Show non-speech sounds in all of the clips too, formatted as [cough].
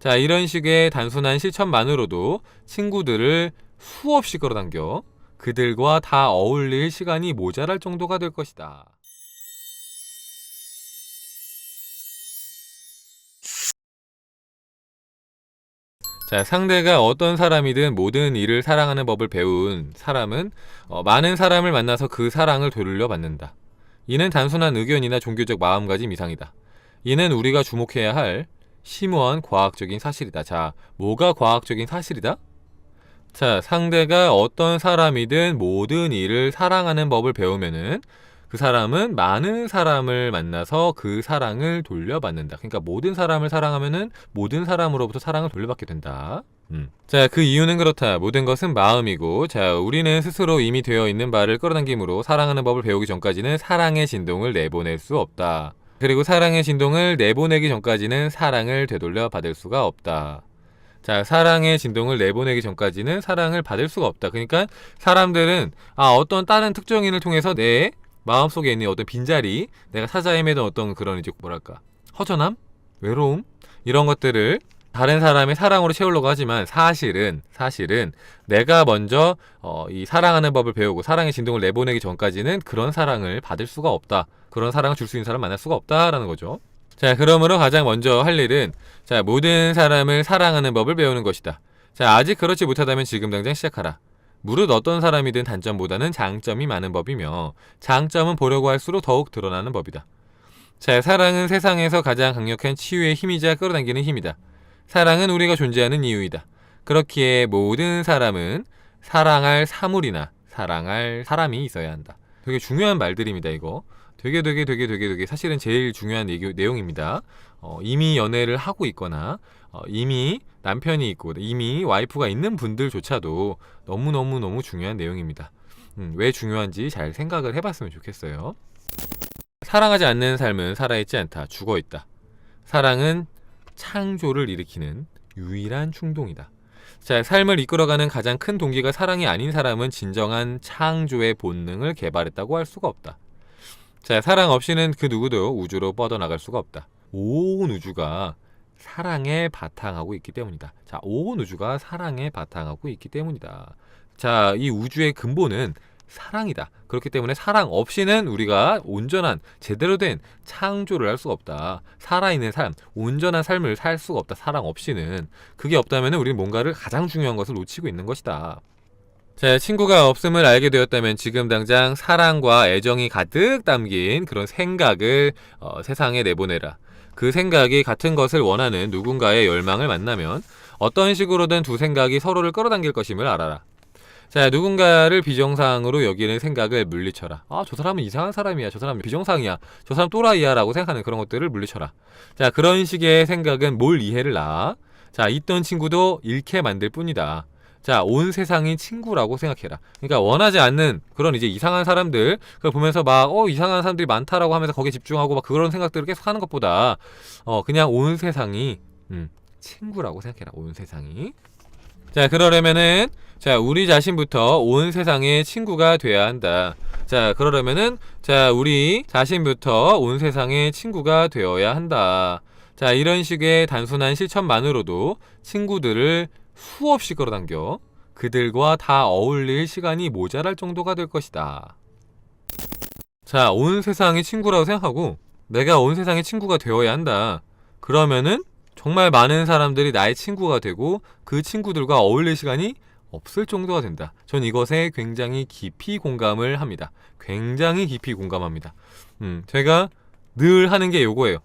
자, 이런 식의 단순한 실천만으로도 친구들을 수없이 끌어당겨 그들과 다 어울릴 시간이 모자랄 정도가 될 것이다. 자, 상대가 어떤 사람이든 모든 일을 사랑하는 법을 배운 사람은 어, 많은 사람을 만나서 그 사랑을 되돌려 받는다. 이는 단순한 의견이나 종교적 마음가짐 이상이다. 이는 우리가 주목해야 할 심오한 과학적인 사실이다. 자, 뭐가 과학적인 사실이다? 자, 상대가 어떤 사람이든 모든 일을 사랑하는 법을 배우면은 그 사람은 많은 사람을 만나서 그 사랑을 돌려받는다. 그러니까 모든 사람을 사랑하면은 모든 사람으로부터 사랑을 돌려받게 된다. 음. 자, 그 이유는 그렇다. 모든 것은 마음이고, 자, 우리는 스스로 이미 되어 있는 바를 끌어당김으로 사랑하는 법을 배우기 전까지는 사랑의 진동을 내보낼 수 없다. 그리고 사랑의 진동을 내보내기 전까지는 사랑을 되돌려 받을 수가 없다. 자, 사랑의 진동을 내보내기 전까지는 사랑을 받을 수가 없다. 그러니까 사람들은 아, 어떤 다른 특정인을 통해서 내 마음속에 있는 어떤 빈자리, 내가 찾아 헤매던 어떤 그런 이제 뭐랄까 허전함, 외로움 이런 것들을 다른 사람의 사랑으로 채우려고 하지만 사실은 사실은 내가 먼저 어, 이 사랑하는 법을 배우고 사랑의 진동을 내보내기 전까지는 그런 사랑을 받을 수가 없다. 그런 사랑을 줄 수 있는 사람 만날 수가 없다라는 거죠. 자, 그러므로 가장 먼저 할 일은 자, 모든 사람을 사랑하는 법을 배우는 것이다. 자, 아직 그렇지 못하다면 지금 당장 시작하라. 무릇 어떤 사람이든 단점보다는 장점이 많은 법이며 장점은 보려고 할수록 더욱 드러나는 법이다. 자, 사랑은 세상에서 가장 강력한 치유의 힘이자 끌어당기는 힘이다. 사랑은 우리가 존재하는 이유이다. 그렇기에 모든 사람은 사랑할 사물이나 사랑할 사람이 있어야 한다. 되게 중요한 말들입니다, 이거. 되게 되게 되게 되게 되게 사실은 제일 중요한 내용입니다. 어, 이미 연애를 하고 있거나 어, 이미 남편이 있고 이미 와이프가 있는 분들조차도 너무 너무 너무 중요한 내용입니다. 음, 왜 중요한지 잘 생각을 해봤으면 좋겠어요. 사랑하지 않는 삶은 살아있지 않다. 죽어 있다. 사랑은 창조를 일으키는 유일한 충동이다. 자, 삶을 이끌어가는 가장 큰 동기가 사랑이 아닌 사람은 진정한 창조의 본능을 개발했다고 할 수가 없다. 자, 사랑 없이는 그 누구도 우주로 뻗어나갈 수가 없다. 온 우주가 사랑에 바탕하고 있기 때문이다. 자, 온 우주가 사랑에 바탕하고 있기 때문이다. 자, 이 우주의 근본은 사랑이다. 그렇기 때문에 사랑 없이는 우리가 온전한 제대로 된 창조를 할 수가 없다. 살아있는 삶, 온전한 삶을 살 수가 없다. 사랑 없이는 그게 없다면 우리는 뭔가를 가장 중요한 것을 놓치고 있는 것이다. 자, 친구가 없음을 알게 되었다면 지금 당장 사랑과 애정이 가득 담긴 그런 생각을 어, 세상에 내보내라. 그 생각이 같은 것을 원하는 누군가의 열망을 만나면 어떤 식으로든 두 생각이 서로를 끌어당길 것임을 알아라. 자, 누군가를 비정상으로 여기는 생각을 물리쳐라. 아, 저 사람은 이상한 사람이야. 저 사람은 비정상이야. 저 사람 또라이야. 라고 생각하는 그런 것들을 물리쳐라. 자, 그런 식의 생각은 뭘 이해를 나? 자, 있던 친구도 잃게 만들 뿐이다. 자, 온 세상이 친구라고 생각해라. 그러니까 원하지 않는 그런 이제 이상한 사람들, 그걸 보면서 막, 어, 이상한 사람들이 많다라고 하면서 거기에 집중하고 막 그런 생각들을 계속 하는 것보다, 어, 그냥 온 세상이, 음, 친구라고 생각해라. 온 세상이. 자, 그러려면은, 자, 우리 자신부터 온 세상의 친구가 돼야 한다. 자, 그러려면은, 자, 우리 자신부터 온 세상의 친구가 되어야 한다. 자, 이런 식의 단순한 실천만으로도 친구들을 수없이 끌어당겨 그들과 다 어울릴 시간이 모자랄 정도가 될 것이다. 자, 온 세상이 친구라고 생각하고 내가 온 세상의 친구가 되어야 한다. 그러면은 정말 많은 사람들이 나의 친구가 되고 그 친구들과 어울릴 시간이 없을 정도가 된다. 전 이것에 굉장히 깊이 공감을 합니다. 굉장히 깊이 공감합니다. 음, 제가 늘 하는 게 요거예요.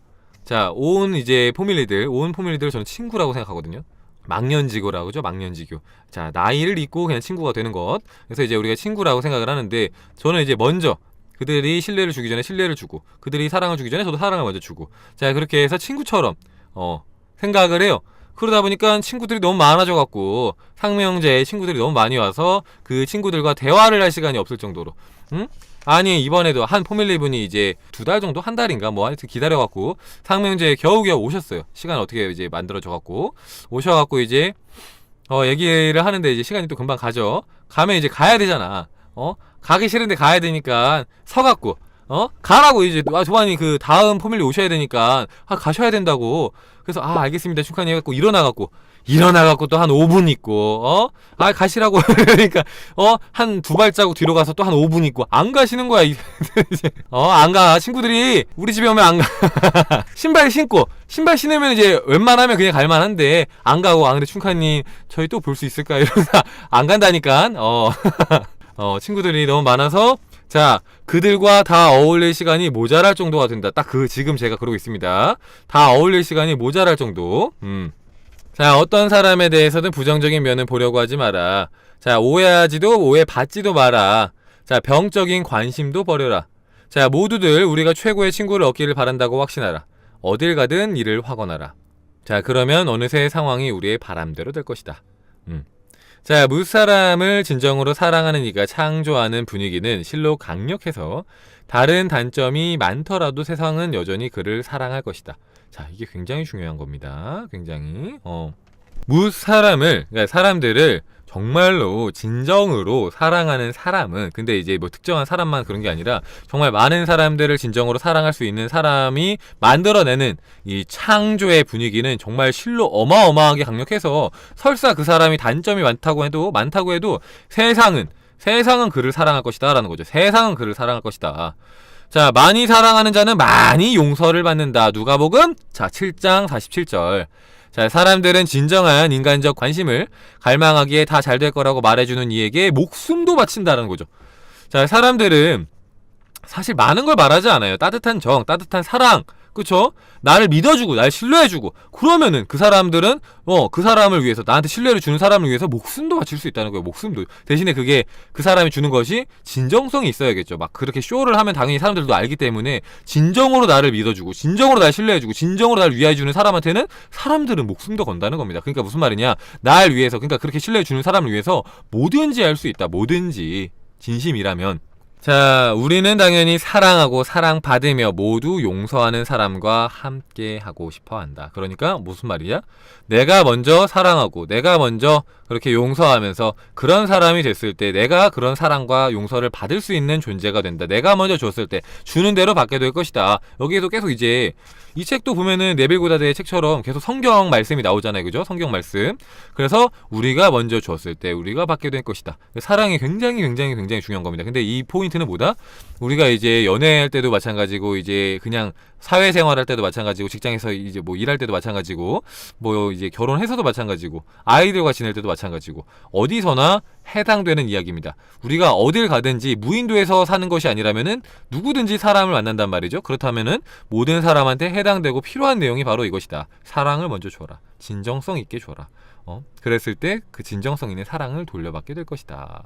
자, 온 이제 포밀리들, 온 포밀리들 저는 친구라고 생각하거든요. 망년지고라고 하죠. 망년지교. 자, 나이를 잊고 그냥 친구가 되는 것. 그래서 이제 우리가 친구라고 생각을 하는데 저는 이제 먼저 그들이 신뢰를 주기 전에 신뢰를 주고 그들이 사랑을 주기 전에 저도 사랑을 먼저 주고 자, 그렇게 해서 친구처럼 어, 생각을 해요. 그러다 보니까 친구들이 너무 많아져 갖고 상명제에 친구들이 너무 많이 와서 그 친구들과 대화를 할 시간이 없을 정도로 응? 아니 이번에도 한 포밀리 분이 이제 두 달 정도? 한 달인가? 뭐 하여튼 기다려 갖고 상명제에 겨우겨우 오셨어요. 시간 어떻게 이제 만들어져 갖고 오셔 갖고 이제 어 얘기를 하는데 이제 시간이 또 금방 가죠. 가면 이제 가야 되잖아. 어? 가기 싫은데 가야 되니까 서 갖고 어? 가라고 이제. 아 조반이 그 다음 포밀리 오셔야 되니까 아 가셔야 된다고. 그래서 아 알겠습니다. 축하니 해갖고 일어나갖고. 일어나갖고 또 한 5분 있고 어 아 가시라고. [laughs] 그러니까 어? 한 두 발자국 뒤로 가서 또 한 5분 있고. 안 가시는 거야 이제. [laughs] 어 안 가. 친구들이 우리 집에 오면 안 가. [laughs] 신발 신고. 신발 신으면 이제 웬만하면 그냥 갈만한데. 안 가고. 아 근데 춘카님 저희 또 볼 수 있을까 이러면서 안 간다니까 어. 어, 친구들이 너무 많아서 자 그들과 다 어울릴 시간이 모자랄 정도가 된다. 딱 그 지금 제가 그러고 있습니다. 다 어울릴 시간이 모자랄 정도. 음. 자 어떤 사람에 대해서든 부정적인 면을 보려고 하지 마라. 자 오해하지도 오해받지도 마라. 자 병적인 관심도 버려라. 자 모두들 우리가 최고의 친구를 얻기를 바란다고 확신하라. 어딜 가든 이를 확언하라. 자 그러면 어느새 상황이 우리의 바람대로 될 것이다. 음. 자, 무사람을 진정으로 사랑하는 이가 창조하는 분위기는 실로 강력해서 다른 단점이 많더라도 세상은 여전히 그를 사랑할 것이다. 자, 이게 굉장히 중요한 겁니다. 굉장히. 어. 무사람을, 그러니까 사람들을 정말로 진정으로 사랑하는 사람은 근데 이제 뭐 특정한 사람만 그런 게 아니라 정말 많은 사람들을 진정으로 사랑할 수 있는 사람이 만들어내는 이 창조의 분위기는 정말 실로 어마어마하게 강력해서 설사 그 사람이 단점이 많다고 해도 많다고 해도 세상은 세상은 그를 사랑할 것이다라는 거죠. 세상은 그를 사랑할 것이다. 자, 많이 사랑하는 자는 많이 용서를 받는다. 누가복음 자, 7장 47절. 자, 사람들은 진정한 인간적 관심을 갈망하기에 다 잘 될 거라고 말해주는 이에게 목숨도 바친다는 거죠. 자, 사람들은 사실 많은 걸 말하지 않아요. 따뜻한 정, 따뜻한 사랑, 그쵸? 나를 믿어주고, 날 신뢰해주고, 그러면은 그 사람들은, 어, 그 사람을 위해서, 나한테 신뢰를 주는 사람을 위해서 목숨도 바칠 수 있다는 거예요. 목숨도. 대신에 그게 그 사람이 주는 것이 진정성이 있어야겠죠. 막 그렇게 쇼를 하면 당연히 사람들도 알기 때문에 진정으로 나를 믿어주고, 진정으로 날 신뢰해주고, 진정으로 날 위해주는 사람한테는 사람들은 목숨도 건다는 겁니다. 그러니까 무슨 말이냐? 날 위해서, 그러니까 그렇게 신뢰해주는 사람을 위해서 뭐든지 할 수 있다. 뭐든지. 진심이라면. 자, 우리는 당연히 사랑하고 사랑받으며 모두 용서하는 사람과 함께 하고 싶어 한다. 그러니까 무슨 말이야? 내가 먼저 사랑하고 내가 먼저 그렇게 용서하면서 그런 사람이 됐을 때 내가 그런 사랑과 용서를 받을 수 있는 존재가 된다. 내가 먼저 줬을 때 주는 대로 받게 될 것이다. 여기에서 계속 이제 이 책도 보면은 네빌고다드의 책처럼 계속 성경 말씀이 나오잖아요. 그죠? 성경 말씀. 그래서 우리가 먼저 줬을 때 우리가 받게 될 것이다. 사랑이 굉장히 굉장히 굉장히 중요한 겁니다. 근데 이 포인트는 뭐다? 우리가 이제 연애할 때도 마찬가지고 이제 그냥 사회생활 할 때도 마찬가지고 직장에서 이제 뭐 일할 때도 마찬가지고 뭐 이제 결혼해서도 마찬가지고 아이들과 지낼 때도 마찬가지고 어디서나 해당되는 이야기입니다. 우리가 어딜 가든지 무인도에서 사는 것이 아니라면은 누구든지 사람을 만난단 말이죠. 그렇다면은 모든 사람한테 해당되고 필요한 내용이 바로 이것이다. 사랑을 먼저 줘라. 진정성 있게 줘라. 어? 그랬을 때 그 진정성 있는 사랑을 돌려받게 될 것이다.